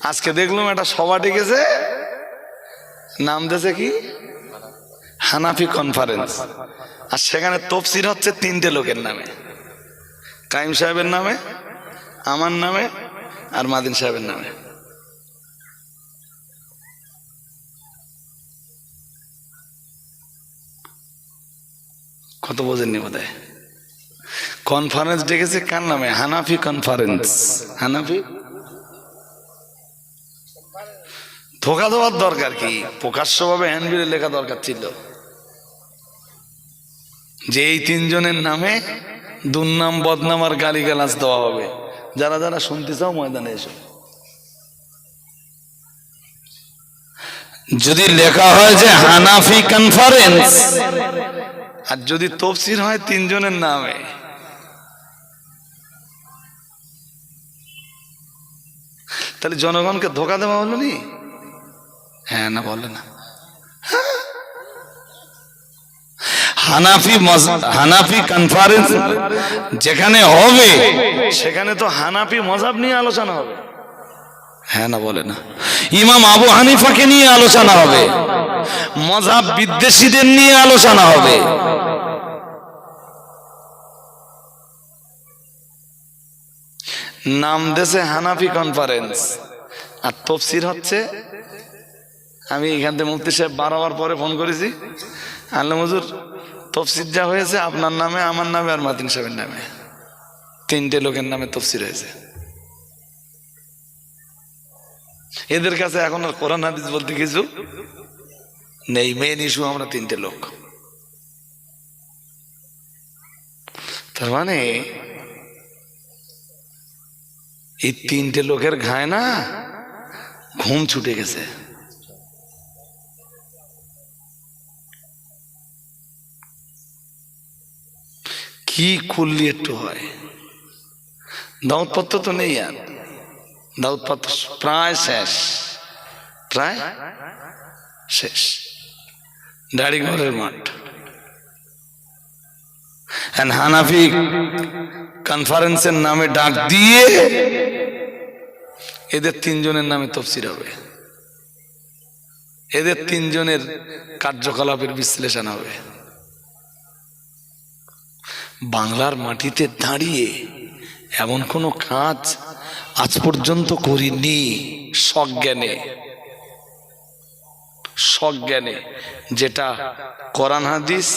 আজকে দেখলাম একটা সভা ডেকেছে। নাম দিয়েছে কি? হানাফি কনফারেন্স আর সেখানে তফসির হচ্ছে তিনটে লোকের নামে। কাইম সাহেবের নামে, আমার নামে আর মাদিন সাহেবের নামে। কত বোঝেননি বোধ কনফারেন্স ডেকেছে কার নামে? হানাফি কনফারেন্স হানাফি? ধোকা দেওয়ার দরকার কি? প্রকাশ্যভাবে হ্যান্ডবিলে লেখা দরকার ছিল। যে এই তিনজনের নামে দুর্নাম, বদনাম আর গালি গালাজ দেওয়া হবে। যারা যারা শুনতে চাও ময়দানে এসো। যদি লেখা হয় যে হানাফি কনফারেন্স আর যদি তফসির হয় তিনজনের নামে, তাহলে জনগণকে ধোকা দেওয়া হলো নি? হ্যাঁ না বলে না। হানাফি হানাফি কনফারেন্স যেখানে হবে, সেখানে তো হানাফি মজাব নিয়ে আলোচনা হবে। হ্যাঁ না বলে না। ইমাম আবু হানিফাকে নিয়ে আলোচনা হবে। মজাব বিদ্বেষীদের নিয়ে আলোচনা হবে। নাম দেশে হানাফি কনফারেন্স আর তফসির হচ্ছে আমি এখান থেকে মুফতি সাহেব বারোবার পরে ফোন করেছি। আল্লাহ মজুর তফসির যা হয়েছে আপনার নামে, আমার নামে আর মাতিন সাহেবের নামে। তিনটে লোকের নামে তফসির হয়েছে। এদের কাছে এখন আর কোরআন, হাদিস বলতে কিছু নেই। মেন ইস্যু আমরা তিনটে লোক। তার মানে এই তিনটে লোকের ঘায় না, ঘুম ছুটে গেছে। কি খুললি একটু হয়। দাউদপত্র তো নেই আর। দাউদপত্র প্রায় শেষ। প্রায় শেষ। দাড়িঘরের মাঠ। হানাফি কনফারেন্সের নামে ডাক দিয়ে এদের তিনজনের নামে তফসির হবে। এদের তিনজনের কার্যকলাপের বিশ্লেষণ হবে। বাংলার মাটিতে দাঁড়িয়ে এমন কোনো কাজ আজ পর্যন্ত করিনি সজ্ঞানে সজ্ঞানে যেটা কোরআন হাদিস,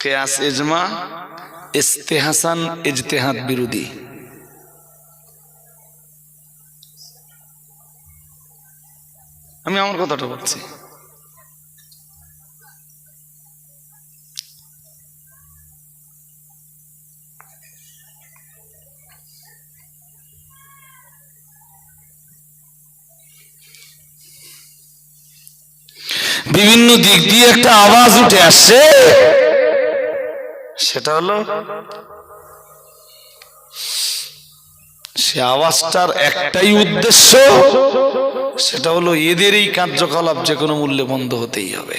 কেয়াস এজমা ইস্তেহাসান, ইজতেহাদ বিরোধী। আমি আমার কথাটা বলছি। বিভিন্ন দিক দিয়ে একটা আওয়াজ উঠে আসছে। সেটা হলো, সে আওয়াজটার একটাই উদ্দেশ্য, সেটা হলো এদের এই কার্যকলাপ যে কোনো মূল্যে বন্ধ হতেই হবে।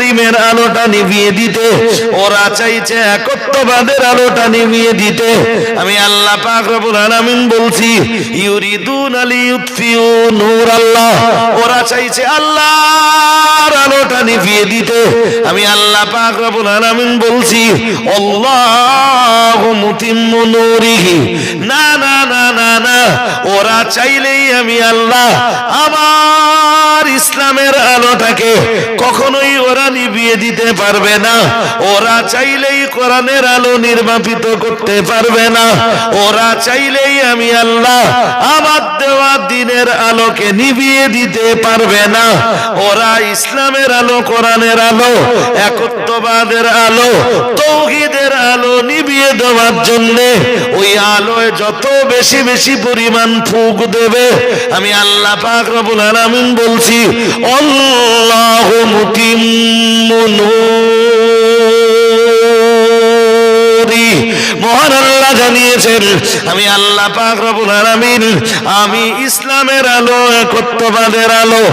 করিমের আলোটা নিভিয়ে দিতে, ওরা চাইছে একত্ববাদের আলোটা নিভিয়ে দিতে। আমি আল্লাহ পাক রব্বুল আলামিন বলছি, ইউরিদুন লিইউতফিউ নূর আল্লাহ। ওরা চাইছে আল্লাহর আলোটা নিভিয়ে দিতে। আমি আল্লাহ পাক রব্বুল আলামিন বলছি, আল্লাহু মুতিম্মু নূরিহি। না না না না না, ওরা চাইলেই আমি আল্লাহ আমার ইসলামের আলোটাকে কখনোই ওরা নিভিয়ে দিতে পারবে না। ওরা চাইলেই কোরআনের আলো নির্বাপিত করতে পারবে না। ওরা চাইলেই আমি আল্লাহ আমার দেওয়া দিনের আলোকে নিভিয়ে দিতে পারবে না। ওরা ইসলামের আলো, কোরআনের আলো, একত্ববাদের আলো, তৌহিদের আলো নিভিয়ে দেওয়ার জন্য ওই আলোয় যত বেশি বেশি পরিমাণ ফুক দেবে। আমি আল্লাহ পাক রব্বুল আলামিন বলছি মহান আল্লাহ জানিয়েছেন, আমি আল্লাহ পাক আলামিন, আমি ইসলামের আলো, একত্ববাদের আলো,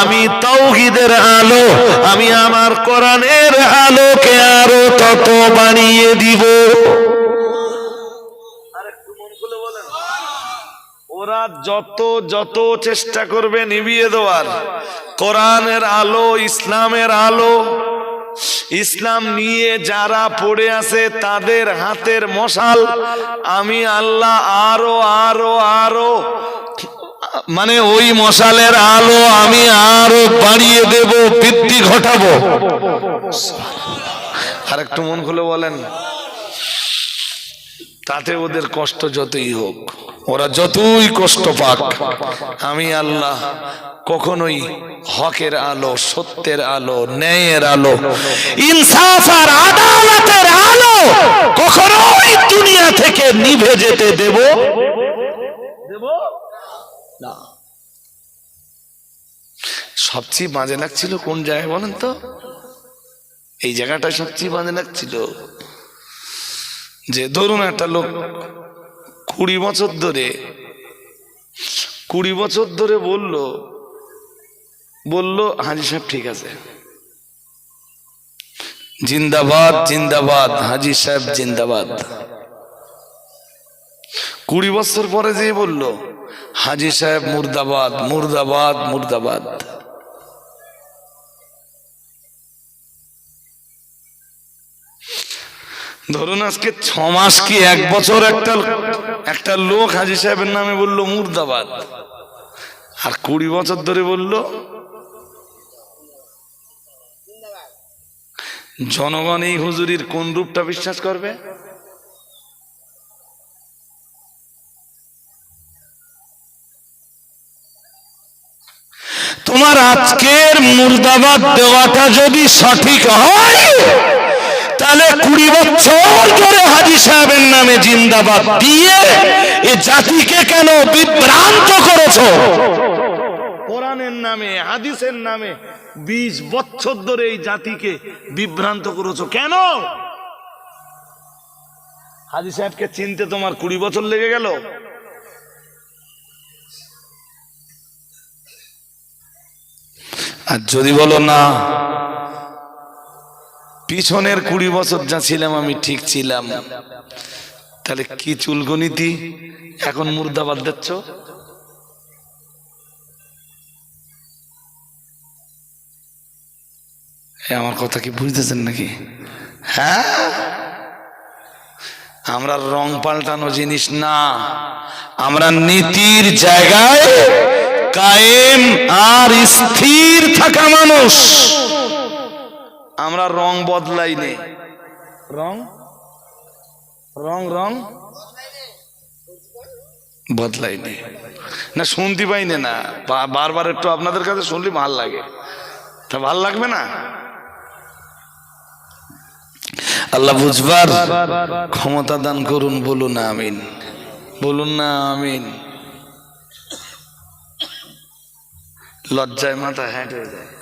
আমি তাওহীদের আলো, আমি আমার কোরআনের আলোকে আরও তত বাড়িয়ে দিব। ওরা যত যত চেষ্টা করবে নিভিয়ে দেওয়ার। কোরআনের আলো, ইসলামের আলো। ইসলাম নিয়ে যারা পড়ে আছে, তাদের হাতের মশাল। আমি আল্লাহ আরও আরও আরও। মানে ওই মশালের আলো আমি আরও বাড়িয়ে দেব বৃদ্ধি ঘটাবো। আর একটু মন খুলে বলেন। তাতে ওদের কষ্ট যতই হোক, ওরা যতই কষ্ট পাক, আমি আল্লাহ কখনোই হকের আলো, সত্যের আলো, ন্যায়ের আলো ইনসাফ আর আদালতের আলো কখনোই দুনিয়া থেকে নিভে যেতে দেব? না। সবচেয়ে বাজে লাগছিল কোন জায়গায় বলেন তো? এই জায়গাটা সবচেয়ে বাজে লাগছিল। যে ধরুন একটা লোক কুড়ি বছর ধরে, কুড়ি বছর ধরে বলল বলল, হাজি সাহেব ঠিক আছে। জিন্দাবাদ জিন্দাবাদ, হাজি সাহেব জিন্দাবাদ। কুড়ি বছর পরে যে বলল, হাজি সাহেব মুর্দাবাদ মুর্দাবাদ মুর্দাবাদ। ধরুন আজকে ছ মাস কি এক বছর একটা একটা লোক হাজি সাহেবের নামে বলল, মুর্দাবাদ। আর কুড়ি বছর ধরে বলল, জনগণ এই হুজুরির কোন রূপটা বিশ্বাস করবে? তোমার আজকের মুর্দাবাদ দেওয়াটা যদি সঠিক হয় তাহলে কুড়ি বছর ধরে হাজি সাহেবের নামে জিন্দাবাদ। দিয়ে এ জাতিকে কেন বিভ্রান্ত করেছ? কোরআনের নামে হাদিসের নামে বিশ বছর ধরে এই জাতিকে বিভ্রান্ত করেছ। কেন? হাজি সাহেবকে চিনতে তোমার কুড়ি বছর লেগে গেল? আর যদি বলো না পিছনের কুড়ি বছর যা ছিলাম আমি ঠিক ছিলাম। তাহলে কি চুলগনীতি? এখন মুর্দাবাদ দিচ্ছ আমার কথা কি বুঝতেছেন নাকি? হ্যাঁ? আমরা রং পাল্টানো জিনিস না। আমরা নীতির জায়গায় কায়েম আর স্থির থাকা মানুষ। আমরা রং বদলাই নে রং? রং রং? বদলাই নে না শুনতে পাইনে না। বারবার একটু আপনাদের কাছে শুনলে ভালো লাগে। তা ভালো লাগবে না? আল্লাহ বুঝবার ক্ষমতা দান করুন বলুন না আমিন। বলুন না আমিন। লজ্জায় মাথা হয়ে যায়।